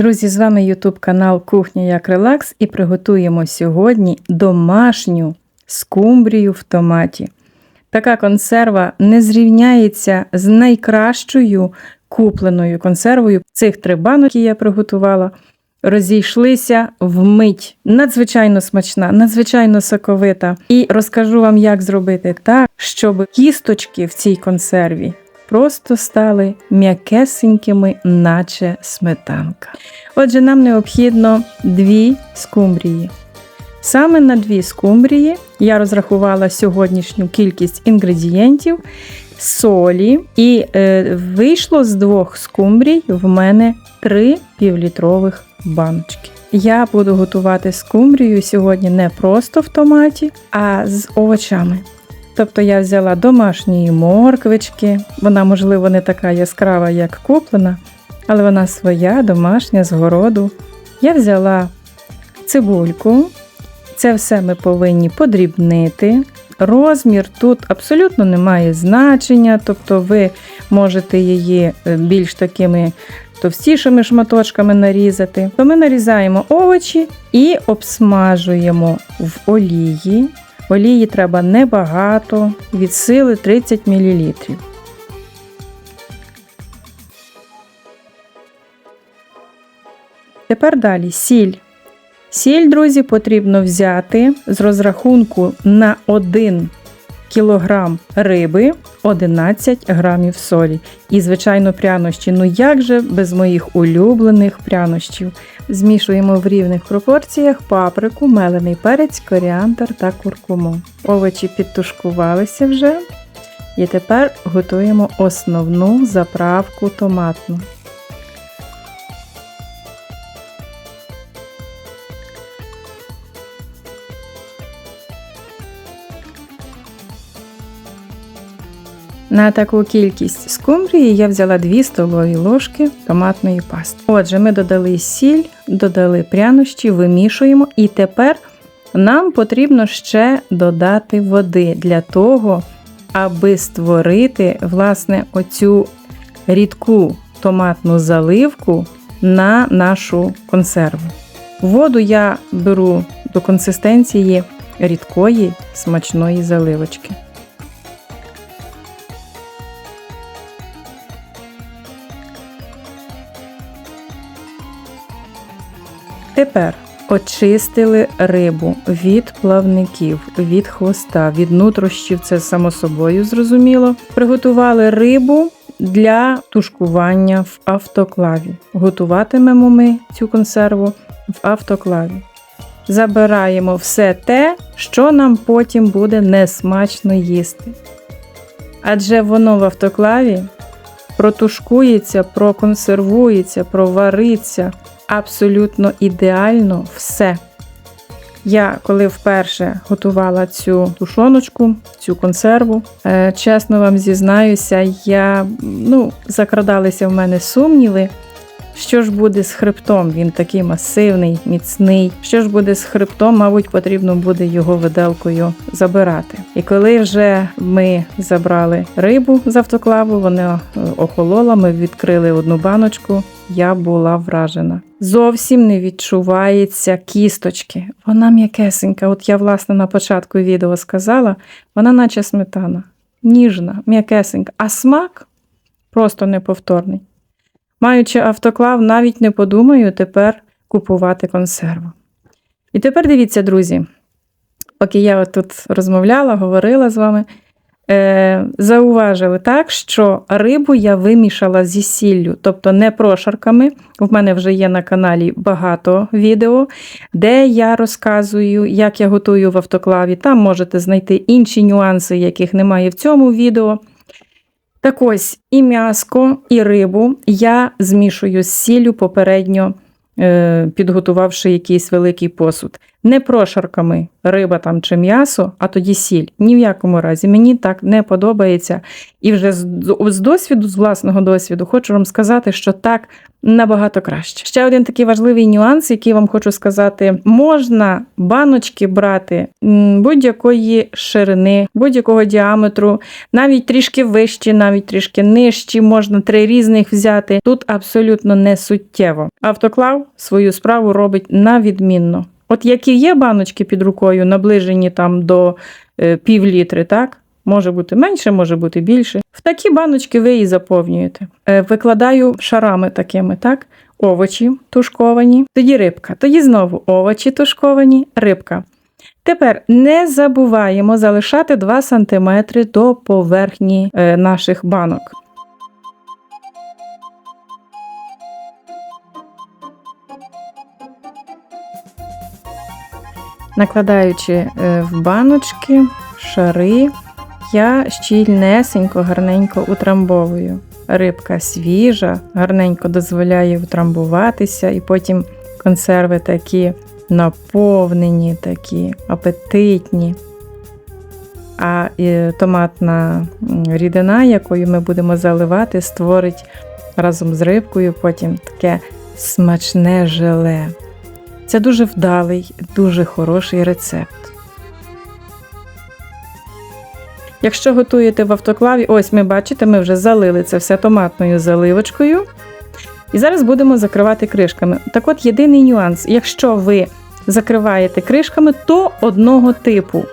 Друзі, з вами YouTube канал Кухня як Релакс і приготуємо сьогодні домашню скумбрію в томаті. Така консерва не зрівняється з найкращою купленою консервою. Цих три банки я приготувала. Розійшлися вмить. Надзвичайно смачна, надзвичайно соковита. І розкажу вам, як зробити так, щоб кісточки в цій консерві просто стали м'якесенькими, наче сметанка. Отже, нам необхідно дві скумбрії. Саме на дві скумбрії я розрахувала сьогоднішню кількість інгредієнтів, солі, і е, вийшло з двох скумбрій в мене три півлітрових баночки. Я буду готувати скумбрію сьогодні не просто в томаті, а з овочами. Тобто я взяла домашньої морквички, вона, можливо, не така яскрава, як куплена, але вона своя, домашня, з городу. Я взяла цибульку. Це все ми повинні подрібнити. Розмір тут абсолютно не має значення, тобто ви можете її е, більш такими товстішими шматочками нарізати. То ми нарізаємо овочі і обсмажуємо в олії. Олії треба небагато, від сили 30 мл. Тепер далі сіль. Сіль, друзі, потрібно взяти з розрахунку на 1 кг риби 11 грамів солі. І, звичайно, прянощі. Ну як же без моїх улюблених прянощів? Змішуємо в рівних пропорціях паприку, мелений перець, коріандр та куркуму. Овочі підтушкувалися вже. І тепер готуємо основну заправку томатну. На таку кількість скумбрії я взяла 2 столові ложки томатної пасти. Отже, ми додали сіль, додали прянощі, вимішуємо, і тепер нам потрібно ще додати води для того, аби створити власне оцю рідку томатну заливку на нашу консерву. Воду я беру до консистенції рідкої смачної заливочки. Тепер очистили рибу від плавників, від хвоста, від нутрощів, це само собою зрозуміло. Приготували рибу для тушкування в автоклаві. Готуватимемо ми цю консерву в автоклаві. Забираємо все те, що нам потім буде несмачно їсти. Адже воно в автоклаві протушкується, проконсервується, провариться абсолютно ідеально все. Я, коли вперше готувала цю тушоночку, цю консерву, е, чесно вам зізнаюся, я ну, закрадалися в мене сумніви. Що ж буде з хребтом? Він такий масивний, міцний. Що ж буде з хребтом, мабуть, потрібно буде його виделкою забирати. І коли вже ми забрали рибу з автоклаву, вона е, охолола, ми відкрили одну баночку. Я була вражена. Зовсім не відчувається кісточки. Вона м'якесенька. От я, власне, на початку відео сказала, вона наче сметана, ніжна, м'якесенька, а смак просто неповторний. Маючи автоклав, навіть не подумаю тепер купувати консерву. І тепер дивіться, друзі, поки я тут розмовляла, говорила з вами, е, зауважили так, що рибу я вимішала зі сіллю, тобто не прошарками. В мене вже є на каналі багато відео, де я розказую, як я готую в автоклаві. Там можете знайти інші нюанси, яких немає в цьому відео. Так ось і м'яско, і рибу я змішую з сіллю попередньо, е, підготувавши якийсь великий посуд. Не прошарками риба там чи м'ясо, а тоді сіль. Ні в якому разі. Мені так не подобається. І вже з, досвіду, з власного досвіду, хочу вам сказати, що так набагато краще. Ще один такий важливий нюанс, який вам хочу сказати: можна баночки брати будь-якої ширини, будь-якого діаметру, навіть трішки вищі, навіть трішки нижчі, можна три різних взяти. Тут абсолютно не суттєво. Автоклав свою справу робить на відмінно. От які є баночки під рукою, наближені там до е, пів літри, так? Може бути менше, може бути більше. В такі баночки ви і заповнюєте. Е, викладаю шарами такими, так? Овочі тушковані, тоді рибка, тоді знову овочі тушковані, рибка. Тепер не забуваємо залишати 2 см до поверхні е, наших банок. Накладаючи е, в баночки шари, я щільнесенько, гарненько утрамбовую. Рибка свіжа, гарненько дозволяє утрамбуватися, і потім консерви такі наповнені, такі апетитні. А томатна рідина, якою ми будемо заливати, створить разом з рибкою потім таке смачне желе. Це дуже вдалий, дуже хороший рецепт. Якщо готуєте в автоклаві, ось ми бачите, ми вже залили це все томатною заливочкою. І зараз будемо закривати кришками. Так от єдиний нюанс: якщо ви закриваєте кришками, то одного типу.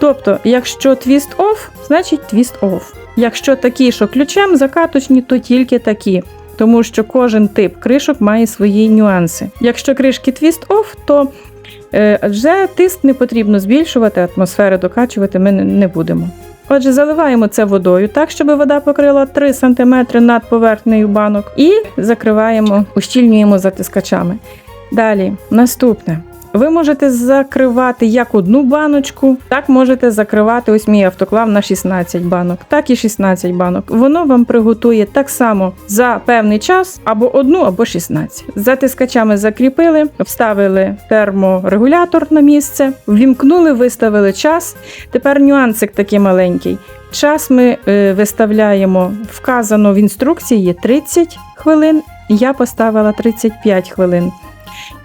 Тобто, якщо твіст оф, значить твіст оф. Якщо такі, що ключем закаточні, то тільки такі. Тому що кожен тип кришок має свої нюанси. Якщо кришки твіст оф, то е, вже тиск не потрібно збільшувати, атмосфери докачувати ми не будемо. Отже, заливаємо це водою так, щоб вода покрила 3 см над поверхнею банок, і закриваємо, ущільнюємо затискачами. Далі, наступне. Ви можете закривати як одну баночку, так можете закривати ось мій автоклав на 16 банок, так і 16 банок. Воно вам приготує так само за певний час або одну, або 16. Затискачами закріпили, вставили терморегулятор на місце, ввімкнули, виставили час. Тепер нюансик такий маленький. Час ми е, виставляємо, вказано в інструкції 30 хвилин. Я поставила 35 хвилин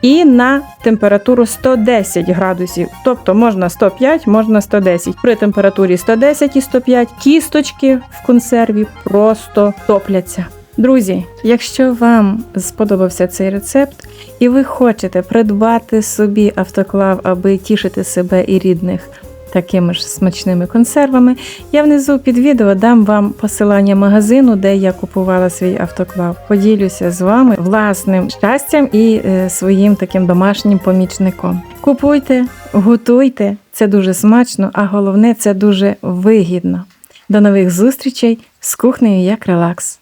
і на температуру 110 градусів. Тобто можна 105, можна 110. При температурі 110 і 105 кісточки в консерві просто топляться. Друзі, якщо вам сподобався цей рецепт, і ви хочете придбати собі автоклав, аби тішити себе і рідних такими ж смачними консервами, я внизу під відео дам вам посилання магазину, де я купувала свій автоклав. Поділюся з вами власним щастям і е, своїм таким домашнім помічником. Купуйте, готуйте, це дуже смачно, а головне це дуже вигідно. До нових зустрічей з кухнею як релакс.